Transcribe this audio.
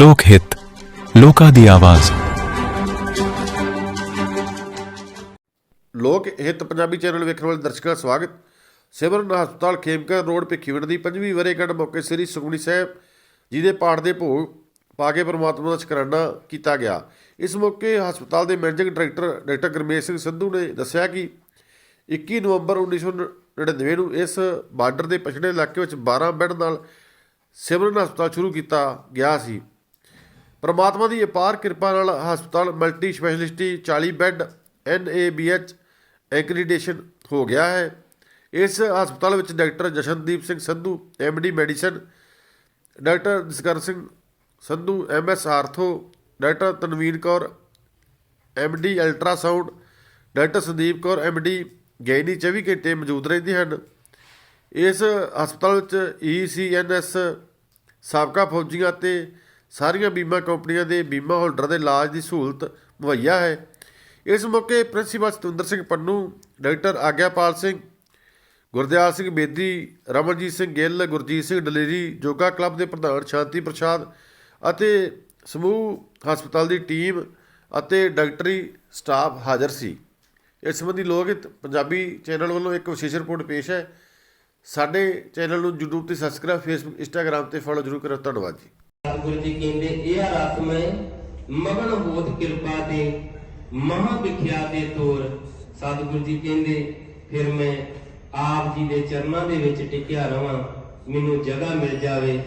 ਲੋਕ ਹਿੱਤ, ਲੋਕਾਂ ਦੀ ਆਵਾਜ਼। ਲੋਕ ਹਿੱਤ ਪੰਜਾਬੀ ਚੈਨਲ ਵੇਖਣ ਵਾਲੇ ਦਰਸ਼ਕਾਂ ਦਾ ਸਵਾਗਤ। ਸਿਮਰਨ ਹਸਪਤਾਲ ਖੇਮਕਰ ਰੋਡ ਭਿੱਖੀਵਿੰਡ ਦੀ ਪੰਜਵੀਂ ਵਰੇਗੰਢ ਮੌਕੇ ਸ੍ਰੀ ਸੁਖਮਨੀ ਸਾਹਿਬ ਜੀ ਦੇ ਪਾਠ ਦੇ ਭੋਗ ਪਾ ਕੇ ਪਰਮਾਤਮਾ ਦਾ ਸ਼ੁਕਰਾਨਾ ਕੀਤਾ ਗਿਆ। ਇਸ ਮੌਕੇ ਹਸਪਤਾਲ ਦੇ managing director doctor Gurmesh Singh Sandhu ਨੇ ਦੱਸਿਆ ਕਿ 21 ਨਵੰਬਰ 1999 ਨੂੰ ਇਸ ਬਾਰਡਰ ਦੇ ਪਛੜੇ ਇਲਾਕੇ ਵਿੱਚ 12 ਬੈੱਡ ਨਾਲ ਸਿਵਰਨ ਹਸਪਤਾਲ ਸ਼ੁਰੂ ਕੀਤਾ ਗਿਆ ਸੀ। ਪ੍ਰਮਾਤਮਾ ਦੀ ਅਪਾਰ ਕਿਰਪਾ ਨਾਲ ਹਸਪਤਾਲ ਮਲਟੀ ਸਪੈਸ਼ਲਿਸਟੀ 40 ਬੈੱਡ ਐਨਏਬੀਐਚ ਐਕ੍ਰੀਡੇਸ਼ਨ ਹੋ ਗਿਆ ਹੈ। ਇਸ ਹਸਪਤਾਲ ਵਿੱਚ doctor Jashandeep Singh Sandhu MD medicine, doctor Jaskar Singh Sandhu MS ortho, doctor Tanveer Kaur MD ultrasound, doctor Sandeep Kaur MD gynae 24 ਘੰਟੇ ਮੌਜੂਦ ਰਹਿੰਦੇ ਹਨ। ਇਸ ਹਸਪਤਾਲ ਵਿੱਚ ਈਸੀਐਨਐਸ ਸਾਬਕਾ ਫੌਜੀਆਂ ਅਤੇ ਸਾਰੀਆਂ ਬੀਮਾ ਕੰਪਨੀਆਂ ਦੇ ਬੀਮਾ ਹੋਲਡਰ ਦੇ ਇਲਾਜ ਦੀ ਸਹੂਲਤ ਮੁਹੱਈਆ ਹੈ। ਇਸ ਮੌਕੇ principal Satinder Singh Pannu, doctor Agyapal Singh, Gurdial Singh Bedi, Ramanjit Singh Gill, Gurjit Singh Daleri, yoga club ਦੇ ਪ੍ਰਧਾਨ ਸ਼ਾਂਤੀ ਪ੍ਰਸਾਦ ਅਤੇ ਸਮੂਹ ਹਸਪਤਾਲ ਦੀ ਟੀਮ ਅਤੇ ਡਾਕਟਰੀ ਸਟਾਫ ਹਾਜ਼ਰ ਸੀ। ਇਸ ਸੰਬੰਧੀ ਲੋਕ ਪੰਜਾਬੀ ਚੈਨਲ ਵੱਲੋਂ ਇੱਕ ਵਿਸ਼ੇਸ਼ ਰਿਪੋਰਟ ਪੇਸ਼ ਹੈ। ਸਾਡੇ ਚੈਨਲ ਨੂੰ YouTube ਤੇ ਸਬਸਕ੍ਰਾਈਬ Facebook, Instagram ਤੇ ਫੋਲੋ ਜ਼ਰੂਰ ਕਰੋ। ਧੰਨਵਾਦ ਜੀ। ਸਤਿਗੁਰੂ ਜੀ ਕਹਿੰਦੇ, ਇਹ ਰਤ ਮੈਂ ਮਗਨ ਹੋਤ ਕਿਰਪਾ ਤੇ, ਮਹਾ ਵਿਖਿਆ ਤੇ ਤੋਰ। ਸਤਿਗੁਰੂ ਜੀ ਕਹਿੰਦੇ, ਫਿਰ ਮੈਂ ਆਪ ਜੀ ਦੇ ਚਰਨਾਂ ਦੇ ਵਿੱਚ ਟਿਕਿਆ ਰਵਾਂ। ਮੈਨੂੰ ਜਗ੍ਹਾ ਮਿਲ ਜਾਵੇ।